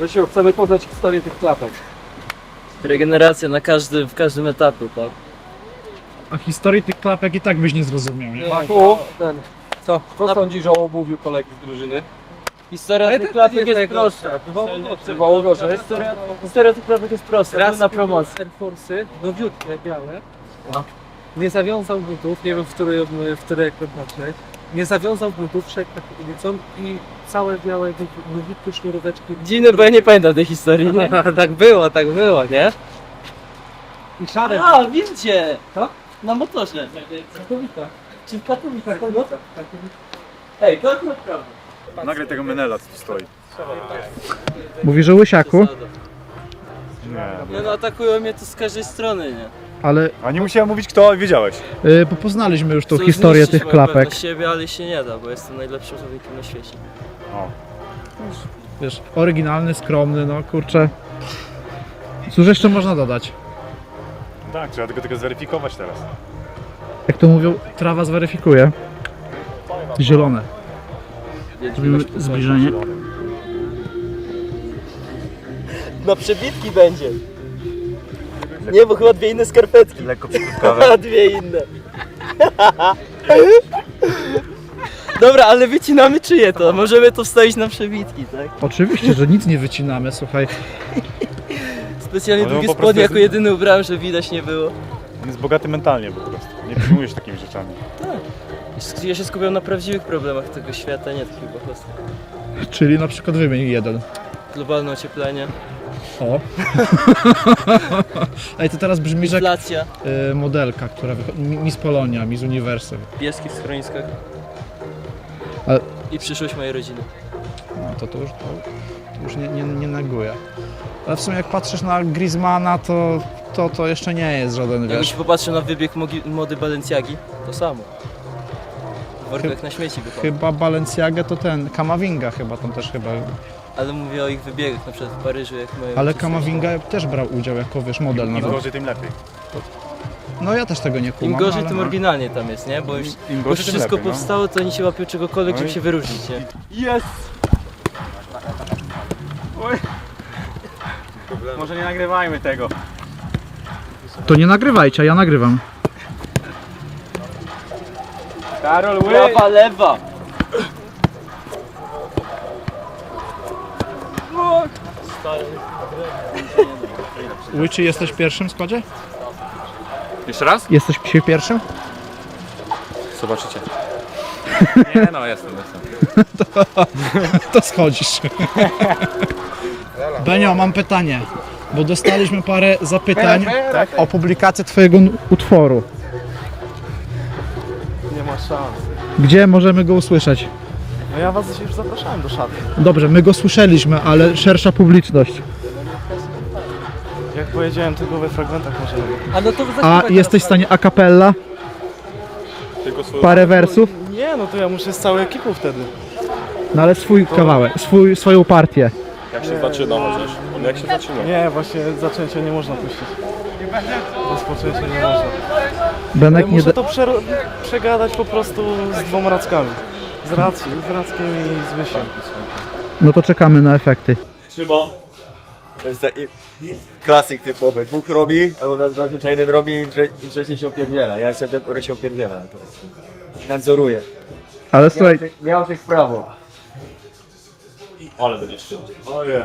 Grzesiu, chcemy poznać historię tych klapek. Regeneracja na każdym, w każdym etapie, tak? A historii tych klapek i tak byś nie zrozumiał, nie? Maku, ten, co, co sądzisz o omówił kolegi z drużyny? Historia tych klapek jest prostsza. Bywało gorzej. Historia, historia tych klapek jest prosta, Raz na promocji. Air Force'y, nowiutkie, białe. Nie zawiązał butów, nie wiem w której, w której ekran patrzeć. Nie zawiązał butów, szedł tak ulicą i całe białe, nowiutkie sznuróweczki. Dziwne, bo ja nie pamiętam tej historii, nie? tak było, tak było, nie? I szare. A, wiem cię! Co? Na motorze. Całkowita. Czy w Katowicach? No, Ej, to akurat prawda. Nagle tego Menela co tu stoi. Mówisz o Łysiaku, Nie. Nie no, atakują mnie tu z każdej strony, nie? ale A nie musiałem mówić kto, wiedziałeś. y, bo poznaliśmy już tą Chcą historię zniszczyć tych moją klapek. pewność siebie, ale się nie da, bo jestem najlepszym człowiekiem na świecie. O. Wiesz, oryginalny, skromny, no kurczę. Cóż jeszcze można dodać? Tak, trzeba tylko tego zweryfikować teraz. Jak to mówią, trawa zweryfikuje. Zielone. Zrobimy zbliżenie. Na przebitki będzie. Nie, bo chyba dwie inne skarpetki. Lekko dwie inne. Dobra, ale wycinamy czyje to? Możemy to wstawić na przebitki, tak? Oczywiście, że nic nie wycinamy, słuchaj. Specjalnie Ale on długie po prostu spodnie jest- jako jedyny ubrałem, że widać nie było. On jest bogaty mentalnie po prostu. Nie przyjmujesz takimi rzeczami. Ja się skupiam na prawdziwych problemach tego świata, nie takich bachostych. Czyli na przykład wymień jeden. Globalne ocieplenie, O. Ej, to teraz brzmisz jak inflacja, y, modelka, która wychodzi. Miss Polonia, Miss Uniwersum. pieski w schroniskach Ale- i przyszłość mojej rodziny. No to to już, to, to już nie, nie, nie neguje. Ale w sumie jak patrzysz na Griezmana, to, to to jeszcze nie jest żaden, Jakbyś wiesz, popatrzył na wybieg mogi- mody Balenciagi, to samo. W workach na śmieci wypadł. chyba Balenciaga to ten, Kamavinga chyba tam też chyba, Ale mówię o ich wybiegach, na przykład w Paryżu, jak my... ale Kamavinga też brał udział jako, wiesz, model Im nawet. gorzej, tym lepiej. No ja też tego nie kumam. Im gorzej, ale... tym oryginalnie tam jest, nie? Bo już, Im bo już gorzej, tym wszystko lepiej. no. powstało, to oni się łapią czegokolwiek, No żeby się wyróżnić, nie? Jest! Może nie nagrywajmy tego. To nie nagrywajcie, a ja nagrywam. Karol, ły! Prawa, lewa! Łyczy, jesteś pierwszym w składzie? Jeszcze raz? Jesteś dzisiaj pierwszym? Zobaczycie. Nie no, jestem, jestem. To schodzisz. Benio, mam pytanie, bo dostaliśmy parę zapytań o publikację twojego n- utworu. Nie ma szans. Gdzie możemy go usłyszeć? No ja was już zapraszałem do szaty. Dobrze, my go słyszeliśmy, ale szersza publiczność. Jak powiedziałem, tylko we fragmentach możemy. A no to A jesteś w stanie a cappella? Parę wersów? Nie, no to ja muszę z całą ekipą wtedy. No ale swój kawałek, swój, swoją partię. Jak się zaczyna chociaż? Jak się zaczyna? Nie, właśnie zaczęcia nie można puścić. Rozpoczęcia nie można. Benek Ale nie... muszę Da... to prze- przegadać po prostu z dwoma rackami. Z racji, z Rackiem i z Wysiem. No to czekamy na efekty. To jest taki klasyk typowy. Dwóch robi, albo na- zazwyczaj jeden robi i trzeci się opierdziela. Ja jestem ten, który się opierdziela. To Nadzoruję. Ale słuchaj, Miał tych, prawo. Ale będziesz szczyt. Ojej.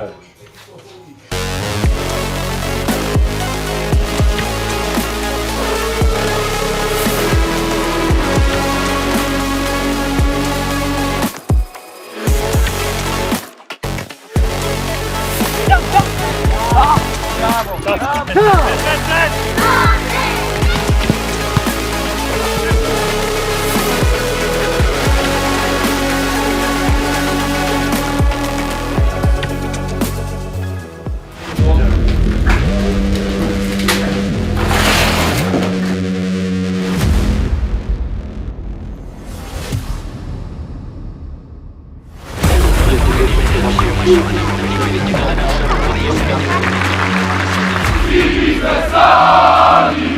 самі!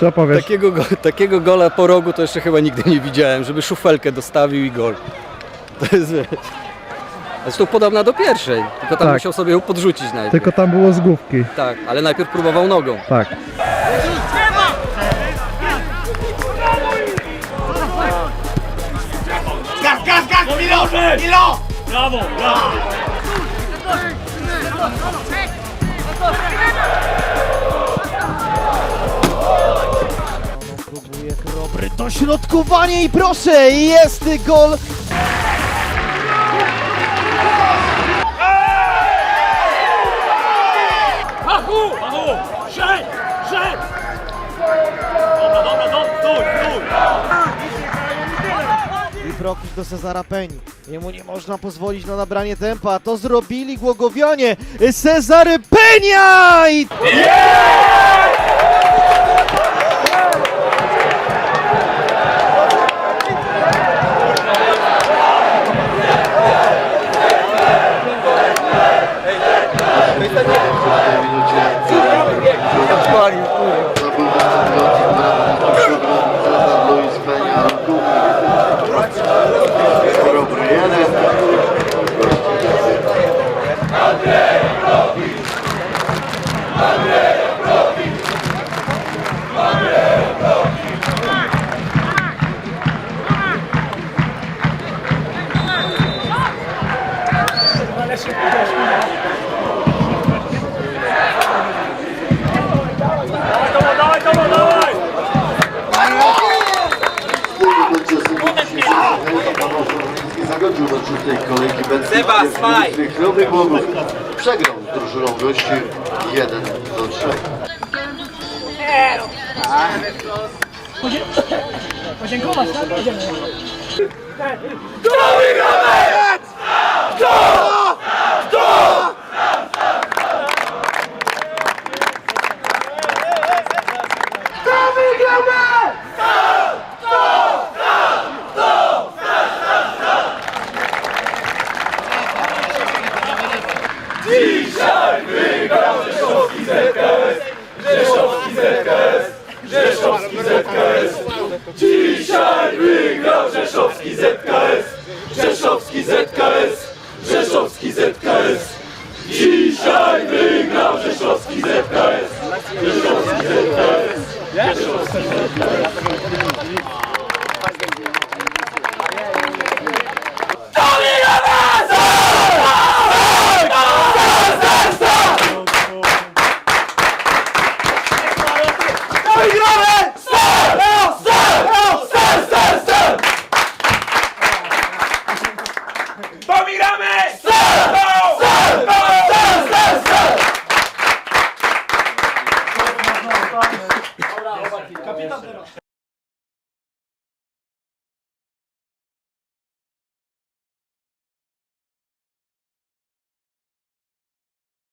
Co powiesz? Takiego, go, takiego gola po rogu to jeszcze chyba nigdy nie widziałem, żeby szufelkę dostawił i gol. To jest wiesz. Zresztą podobna do pierwszej, tylko tam Tak. musiał sobie ją podrzucić najpierw. Tylko tam było z główki. Tak, ale najpierw próbował nogą. Tak. Dośrodkowanie i proszę, jest gol I Prokik do Cezara Peni. Jemu nie można pozwolić na nabranie tempa. To zrobili Głogowianie. Cezary Penia! I się udasz, Dawaj, dawaj, dawaj, dawaj! Zagodził do czwartej smaj! Wychronych przegrał z drużyną gości 1 do 3. Podziękować, tak? Idziemy. he said